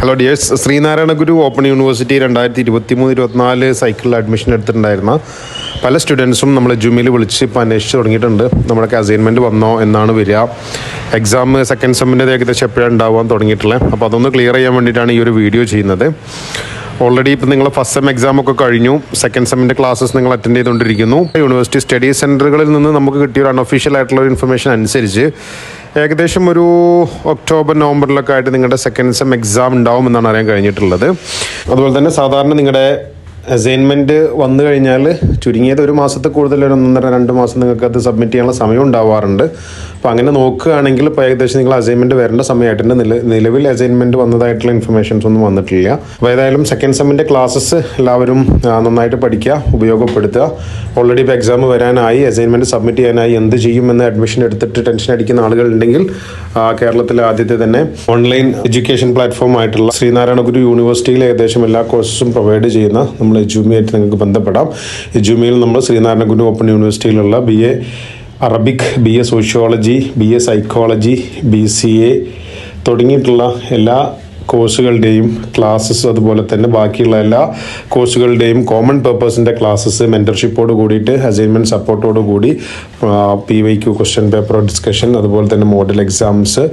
Hello dears Sreenarayana Guru open university രണ്ടായിരത്തി ഇരുപത്തി മൂന്ന് ഇരുപത്തിനാല് സൈക്കിളിൽ അഡ്മിഷൻ എടുത്തിട്ടുണ്ടായിരുന്ന പല സ്റ്റുഡൻസും നമ്മൾ ജുമിൽ വിളിച്ച് ഇപ്പോൾ അന്വേഷിച്ച് തുടങ്ങിയിട്ടുണ്ട്. നമ്മുടെ അസൈൻമെന്റ് വന്നോ എന്നാണ് വരിക. എക്സാം സെക്കൻഡ് സെമ്മിന്റെ ഏകദേശം എപ്പോഴാണ് ഉണ്ടാവാൻ തുടങ്ങിയിട്ടുള്ളത് അപ്പോൾ അതൊന്ന് ക്ലിയർ ചെയ്യാൻ വേണ്ടിയിട്ടാണ് ഈ ഒരു വീഡിയോ ചെയ്യുന്നത്. ഓൾറെഡി ഇപ്പം നിങ്ങൾ ഫസ്റ്റ് സെം എക്സാം ഒക്കെ കഴിഞ്ഞു. സെക്കൻഡ് സെമ്മിന്റെ ക്ലാസ്സസ് നിങ്ങൾ അറ്റൻഡ് ചെയ്തുകൊണ്ടിരിക്കുന്നു യൂണിവേഴ്സിറ്റി സ്റ്റഡി സെന്ററുകളിൽ നിന്ന് നമുക്ക് കിട്ടിയ ഒരു അൺഒഫീഷ്യൽ ആയിട്ടുള്ള ഒരു ഇൻഫർമേഷൻ അനുസരിച്ച് ഏകദേശം ഒരു ഒക്ടോബർ നവംബറിലൊക്കെ ആയിട്ട് നിങ്ങളുടെ സെക്കൻഡ് സെം എക്സാം ഉണ്ടാവും എന്നാണ് അറിയാൻ കഴിഞ്ഞിട്ടുള്ളത്. അതുപോലെ തന്നെ സാധാരണ നിങ്ങളുടെ അസൈൻമെന്റ് വന്നു കഴിഞ്ഞാൽ ചുരുങ്ങിയത് ഒരു മാസത്തിൽ കൂടുതൽ ഒരു ഒന്നര രണ്ട് മാസം നിങ്ങൾക്ക് അത് സബ്മിറ്റ് ചെയ്യാനുള്ള സമയം ഉണ്ടാവാറുണ്ട്. അപ്പോൾ അങ്ങനെ നോക്കുകയാണെങ്കിൽ ഇപ്പോൾ ഏകദേശം നിങ്ങൾ അസൈൻമെന്റ് വരേണ്ട സമയമായിട്ടുണ്ട് നില നിലവിൽ അസൈൻമെന്റ് വന്നതായിട്ടുള്ള ഇൻഫർമേഷൻസ് ഒന്നും വന്നിട്ടില്ല. അപ്പോൾ ഏതായാലും സെക്കൻഡ് സെമ്മിന്റെ ക്ലാസ്സസ് എല്ലാവരും നന്നായിട്ട് പഠിക്കുക ഉപയോഗപ്പെടുത്തുക. ഓൾറെഡി ഇപ്പോൾ എക്സാം വരാനായി അസൈൻമെന്റ് സബ്മിറ്റ് ചെയ്യാനായി എന്ത് ചെയ്യുമെന്ന് അഡ്മിഷൻ എടുത്തിട്ട് ടെൻഷൻ അടിക്കുന്ന ആളുകളുണ്ടെങ്കിൽ കേരളത്തിലെ ആദ്യത്തെ തന്നെ ഓൺലൈൻ എഡ്യൂക്കേഷൻ പ്ലാറ്റ്ഫോം ആയിട്ടുള്ള ശ്രീനാരായണ ഗുരു യൂണിവേഴ്സിറ്റിയിൽ ഏകദേശം എല്ലാ കോഴ്സസും പ്രൊവൈഡ് ചെയ്യുന്ന നമ്മൾ എജുമിയായിട്ട് നിങ്ങൾക്ക് ബന്ധപ്പെടാം. ജൂമിയിൽ നമ്മൾ Sreenarayanaguru open യൂണിവേഴ്സിറ്റിയിലുള്ള B A Arabic B A sociology B A psychology B C A തുടങ്ങിയിട്ടുള്ള എല്ലാ കോഴ്സുകളുടെയും ക്ലാസ്സസ് അതുപോലെ തന്നെ ബാക്കിയുള്ള എല്ലാ കോഴ്സുകളുടെയും കോമൺ പേർപ്പസിന്റെ ക്ലാസ്സസ് മെന്റർഷിപ്പോട് കൂടിയിട്ട് അസൈൻമെന്റ് സപ്പോർട്ടോട് കൂടി P Y Q question paper discussion അതുപോലെ തന്നെ model exams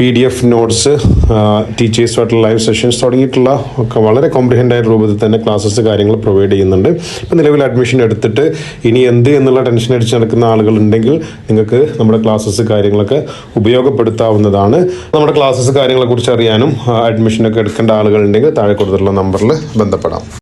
P D F notes ടീച്ചേഴ്സുമായിട്ടുള്ള live sessions തുടങ്ങിയിട്ടുള്ള ഒക്കെ വളരെ കോംപ്രിഹെൻഡ് ആയ രൂപത്തിൽ തന്നെ ക്ലാസ്സസ് കാര്യങ്ങൾ പ്രൊവൈഡ് ചെയ്യുന്നുണ്ട്. ഇപ്പം നിലവിൽ അഡ്മിഷൻ എടുത്തിട്ട് ഇനി എന്ത് എന്നുള്ള ടെൻഷൻ അടിച്ച് നടക്കുന്ന ആളുകളുണ്ടെങ്കിൽ നിങ്ങൾക്ക് നമ്മുടെ ക്ലാസ്സസ് കാര്യങ്ങളൊക്കെ ഉപയോഗപ്പെടുത്താവുന്നതാണ്. നമ്മുടെ ക്ലാസ്സസ് കാര്യങ്ങളെക്കുറിച്ച് അറിയാനും അഡ്മിഷനൊക്കെ എടുക്കേണ്ട ആളുകളുണ്ടെങ്കിൽ താഴെ കൊടുത്തിട്ടുള്ള നമ്പറിൽ ബന്ധപ്പെടാം.